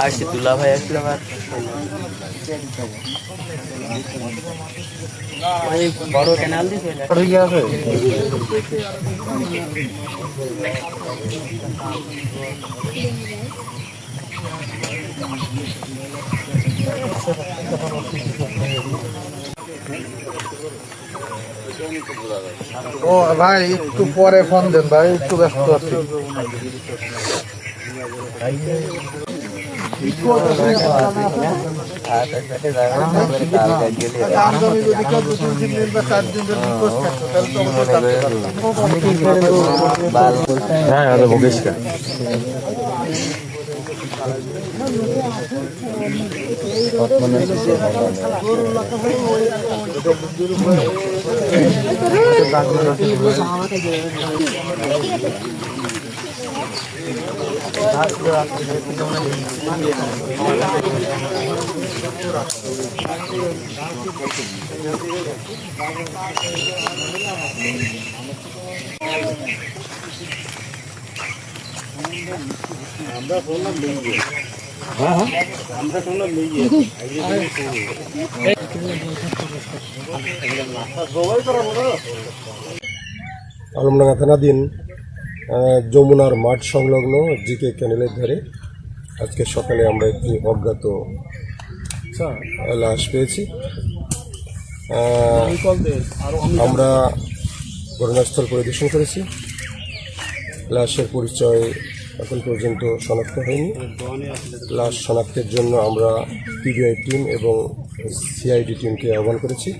আসি দুলা ভাই আসলে আমার ওই বড় ক্যানাল দিছে ও ভাই একটু পরে ফোন দেন ভাই একটু ব্যস্ত আছি। আগামী যদি কেউ দু ada bagus kan আলমডাঙ্গা থানাধীন যমুনার মাঠ সংলগ্ন জিকে ক্যানেলের ধারে। আজকে সকালে আমরা একটি অজ্ঞাত লাশ পেয়েছি। আমরা ঘটনাস্থল পরিদর্শন করেছি। লাশের পরিচয় এখন পর্যন্ত শনাক্ত হয়নি। লাশ শনাক্তের জন্য আমরা পিবিআই টিম এবং সিআইডি টিমকে আহ্বান করেছি।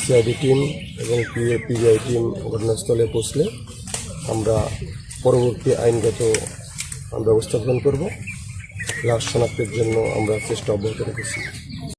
সিআইডি টিম এবং পিবিআই টিম ঘটনাস্থলে পৌঁছলে আমরা পরবর্তী আইনগত ব্যবস্থা গ্রহণ করব। লাশ শনাক্তের জন্য আমরা চেষ্টা অব্যাহত রেখেছি।